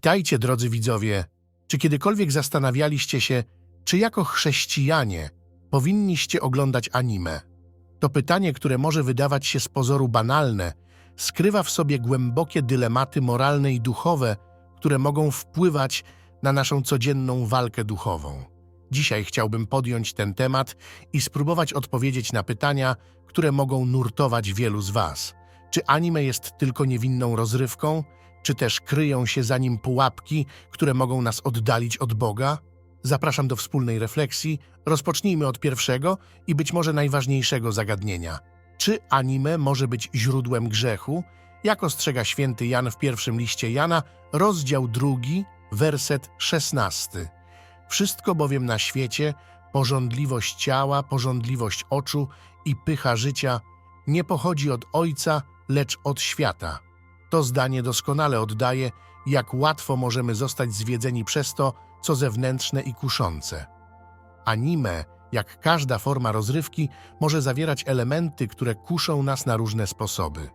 Witajcie, drodzy widzowie. Czy kiedykolwiek zastanawialiście się, czy jako chrześcijanie powinniście oglądać anime? To pytanie, które może wydawać się z pozoru banalne, skrywa w sobie głębokie dylematy moralne i duchowe, które mogą wpływać na naszą codzienną walkę duchową. Dzisiaj chciałbym podjąć ten temat i spróbować odpowiedzieć na pytania, które mogą nurtować wielu z Was. Czy anime jest tylko niewinną rozrywką, czy też kryją się za nim pułapki, które mogą nas oddalić od Boga? Zapraszam do wspólnej refleksji. Rozpocznijmy od pierwszego i być może najważniejszego zagadnienia. Czy anime może być źródłem grzechu? Jak ostrzega święty Jan w pierwszym liście Jana, rozdział drugi, werset szesnasty. Wszystko bowiem na świecie, porządliwość ciała, porządliwość oczu i pycha życia, nie pochodzi od Ojca, lecz od świata. To zdanie doskonale oddaje, jak łatwo możemy zostać zwiedzeni przez to, co zewnętrzne i kuszące. Anime, jak każda forma rozrywki, może zawierać elementy, które kuszą nas na różne sposoby.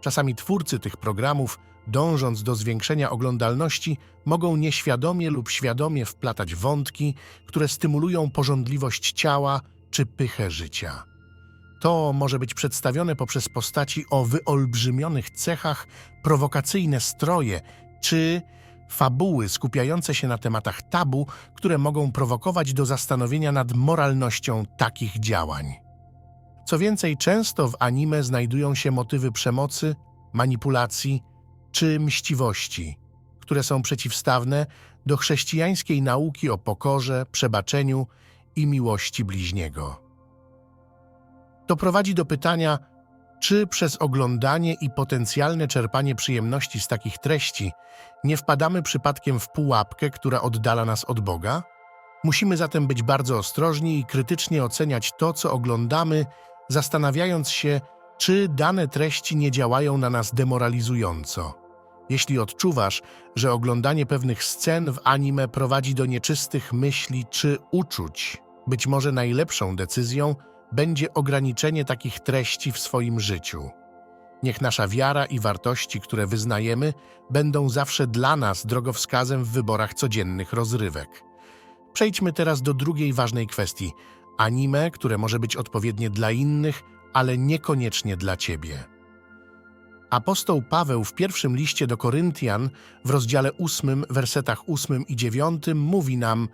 Czasami twórcy tych programów, dążąc do zwiększenia oglądalności, mogą nieświadomie lub świadomie wplatać wątki, które stymulują porządliwość ciała czy pychę życia. To może być przedstawione poprzez postaci o wyolbrzymionych cechach, prowokacyjne stroje czy fabuły skupiające się na tematach tabu, które mogą prowokować do zastanowienia nad moralnością takich działań. Co więcej, często w anime znajdują się motywy przemocy, manipulacji czy mściwości, które są przeciwstawne do chrześcijańskiej nauki o pokorze, przebaczeniu i miłości bliźniego. To prowadzi do pytania, czy przez oglądanie i potencjalne czerpanie przyjemności z takich treści nie wpadamy przypadkiem w pułapkę, która oddala nas od Boga? Musimy zatem być bardzo ostrożni i krytycznie oceniać to, co oglądamy, zastanawiając się, czy dane treści nie działają na nas demoralizująco. Jeśli odczuwasz, że oglądanie pewnych scen w anime prowadzi do nieczystych myśli czy uczuć, być może najlepszą decyzją będzie ograniczenie takich treści w swoim życiu. Niech nasza wiara i wartości, które wyznajemy, będą zawsze dla nas drogowskazem w wyborach codziennych rozrywek. Przejdźmy teraz do drugiej ważnej kwestii anime, które może być odpowiednie dla innych, ale niekoniecznie dla ciebie. Apostoł Paweł w pierwszym liście do Koryntian w rozdziale 8, wersetach 8 i 9 mówi nam: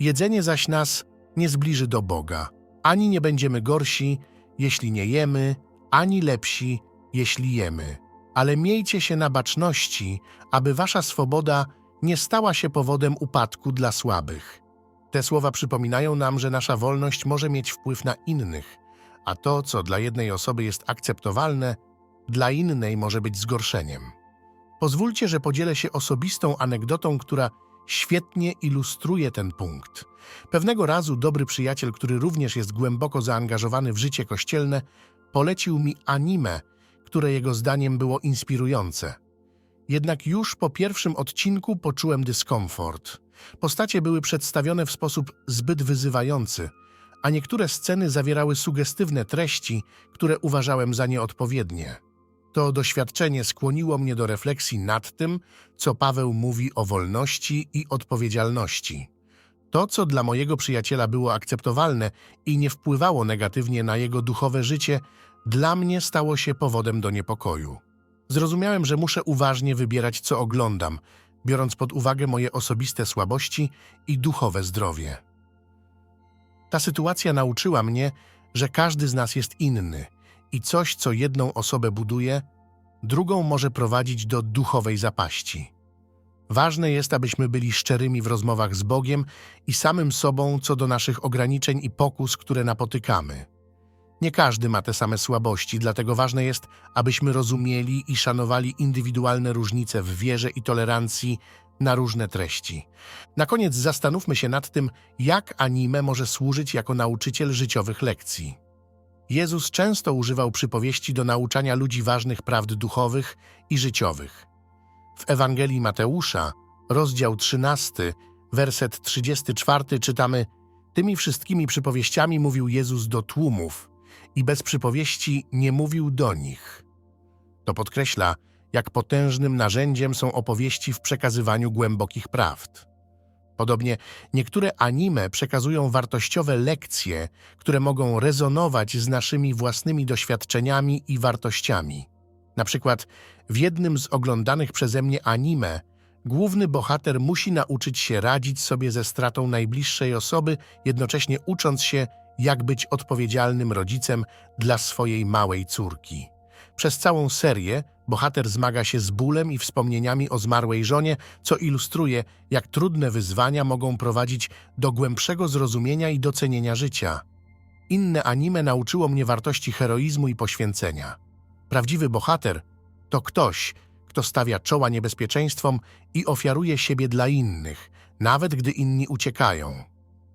Jedzenie zaś nas nie zbliży do Boga, ani nie będziemy gorsi, jeśli nie jemy, ani lepsi, jeśli jemy. Ale miejcie się na baczności, aby wasza swoboda nie stała się powodem upadku dla słabych. Te słowa przypominają nam, że nasza wolność może mieć wpływ na innych, a to, co dla jednej osoby jest akceptowalne, dla innej może być zgorszeniem. Pozwólcie, że podzielę się osobistą anegdotą, która świetnie ilustruje ten punkt. Pewnego razu dobry przyjaciel, który również jest głęboko zaangażowany w życie kościelne, polecił mi anime, które jego zdaniem było inspirujące. Jednak już po pierwszym odcinku poczułem dyskomfort. Postacie były przedstawione w sposób zbyt wyzywający, a niektóre sceny zawierały sugestywne treści, które uważałem za nieodpowiednie. To doświadczenie skłoniło mnie do refleksji nad tym, co Paweł mówi o wolności i odpowiedzialności. To, co dla mojego przyjaciela było akceptowalne i nie wpływało negatywnie na jego duchowe życie, dla mnie stało się powodem do niepokoju. Zrozumiałem, że muszę uważnie wybierać, co oglądam, biorąc pod uwagę moje osobiste słabości i duchowe zdrowie. Ta sytuacja nauczyła mnie, że każdy z nas jest inny i coś, co jedną osobę buduje, drugą może prowadzić do duchowej zapaści. Ważne jest, abyśmy byli szczerymi w rozmowach z Bogiem i samym sobą co do naszych ograniczeń i pokus, które napotykamy. Nie każdy ma te same słabości, dlatego ważne jest, abyśmy rozumieli i szanowali indywidualne różnice w wierze i tolerancji na różne treści. Na koniec zastanówmy się nad tym, jak anime może służyć jako nauczyciel życiowych lekcji. Jezus często używał przypowieści do nauczania ludzi ważnych prawd duchowych i życiowych. W Ewangelii Mateusza, rozdział 13, werset 34 czytamy Tymi wszystkimi przypowieściami mówił Jezus do tłumów i bez przypowieści nie mówił do nich. To podkreśla, jak potężnym narzędziem są opowieści w przekazywaniu głębokich prawd. Podobnie niektóre anime przekazują wartościowe lekcje, które mogą rezonować z naszymi własnymi doświadczeniami i wartościami. Na przykład w jednym z oglądanych przeze mnie anime główny bohater musi nauczyć się radzić sobie ze stratą najbliższej osoby, jednocześnie ucząc się, jak być odpowiedzialnym rodzicem dla swojej małej córki. Przez całą serię bohater zmaga się z bólem i wspomnieniami o zmarłej żonie, co ilustruje, jak trudne wyzwania mogą prowadzić do głębszego zrozumienia i docenienia życia. Inne anime nauczyło mnie wartości heroizmu i poświęcenia. Prawdziwy bohater to ktoś, kto stawia czoła niebezpieczeństwom i ofiaruje siebie dla innych, nawet gdy inni uciekają.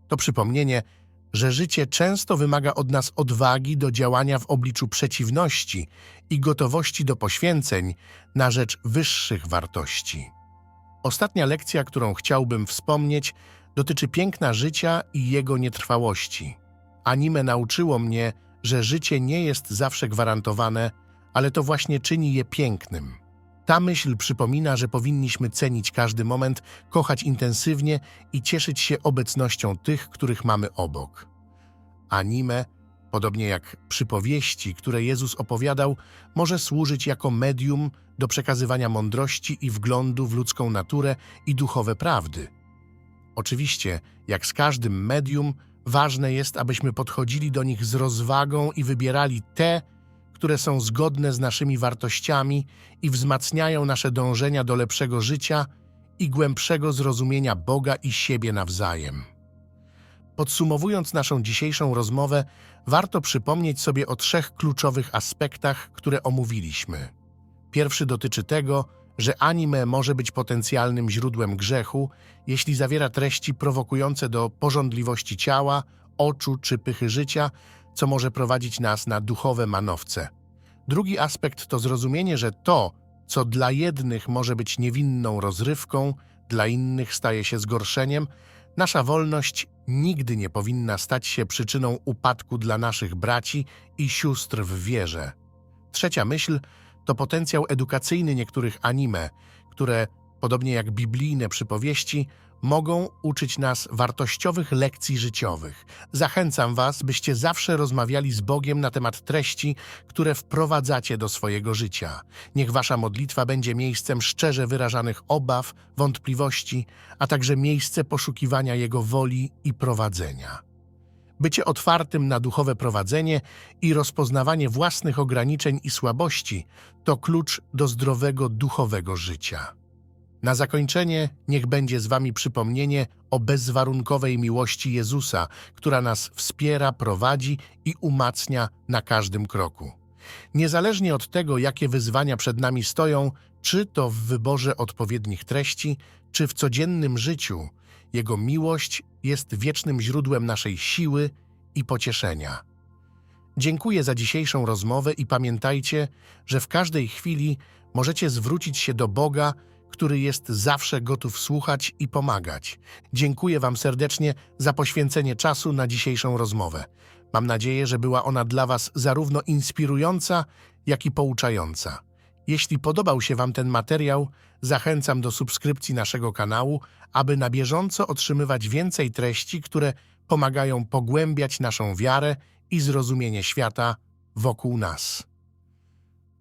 To przypomnienie, że życie często wymaga od nas odwagi do działania w obliczu przeciwności i gotowości do poświęceń na rzecz wyższych wartości. Ostatnia lekcja, którą chciałbym wspomnieć, dotyczy piękna życia i jego nietrwałości. Anime nauczyło mnie, że życie nie jest zawsze gwarantowane, ale to właśnie czyni je pięknym. Ta myśl przypomina, że powinniśmy cenić każdy moment, kochać intensywnie i cieszyć się obecnością tych, których mamy obok. Anime, podobnie jak przypowieści, które Jezus opowiadał, może służyć jako medium do przekazywania mądrości i wglądu w ludzką naturę i duchowe prawdy. Oczywiście, jak z każdym medium, ważne jest, abyśmy podchodzili do nich z rozwagą i wybierali te, które są zgodne z naszymi wartościami i wzmacniają nasze dążenia do lepszego życia i głębszego zrozumienia Boga i siebie nawzajem. Podsumowując naszą dzisiejszą rozmowę, warto przypomnieć sobie o trzech kluczowych aspektach, które omówiliśmy. Pierwszy dotyczy tego, że anime może być potencjalnym źródłem grzechu, jeśli zawiera treści prowokujące do porządliwości ciała, oczu czy pychy życia, co może prowadzić nas na duchowe manowce. Drugi aspekt to zrozumienie, że to, co dla jednych może być niewinną rozrywką, dla innych staje się zgorszeniem, nasza wolność nigdy nie powinna stać się przyczyną upadku dla naszych braci i sióstr w wierze. Trzecia myśl to potencjał edukacyjny niektórych anime, które, podobnie jak biblijne przypowieści, mogą uczyć nas wartościowych lekcji życiowych. Zachęcam Was, byście zawsze rozmawiali z Bogiem na temat treści, które wprowadzacie do swojego życia. Niech Wasza modlitwa będzie miejscem szczerze wyrażanych obaw, wątpliwości, a także miejsce poszukiwania Jego woli i prowadzenia. Bycie otwartym na duchowe prowadzenie i rozpoznawanie własnych ograniczeń i słabości to klucz do zdrowego duchowego życia. Na zakończenie niech będzie z Wami przypomnienie o bezwarunkowej miłości Jezusa, która nas wspiera, prowadzi i umacnia na każdym kroku. Niezależnie od tego, jakie wyzwania przed nami stoją, czy to w wyborze odpowiednich treści, czy w codziennym życiu, Jego miłość jest wiecznym źródłem naszej siły i pocieszenia. Dziękuję za dzisiejszą rozmowę i pamiętajcie, że w każdej chwili możecie zwrócić się do Boga, który jest zawsze gotów słuchać i pomagać. Dziękuję Wam serdecznie za poświęcenie czasu na dzisiejszą rozmowę. Mam nadzieję, że była ona dla Was zarówno inspirująca, jak i pouczająca. Jeśli podobał się Wam ten materiał, zachęcam do subskrypcji naszego kanału, aby na bieżąco otrzymywać więcej treści, które pomagają pogłębiać naszą wiarę i zrozumienie świata wokół nas.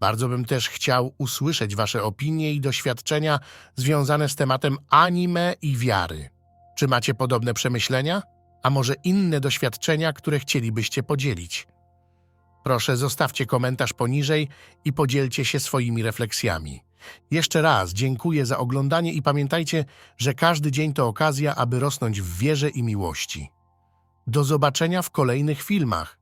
Bardzo bym też chciał usłyszeć Wasze opinie i doświadczenia związane z tematem anime i wiary. Czy macie podobne przemyślenia? A może inne doświadczenia, które chcielibyście podzielić? Proszę, zostawcie komentarz poniżej i podzielcie się swoimi refleksjami. Jeszcze raz dziękuję za oglądanie i pamiętajcie, że każdy dzień to okazja, aby rosnąć w wierze i miłości. Do zobaczenia w kolejnych filmach.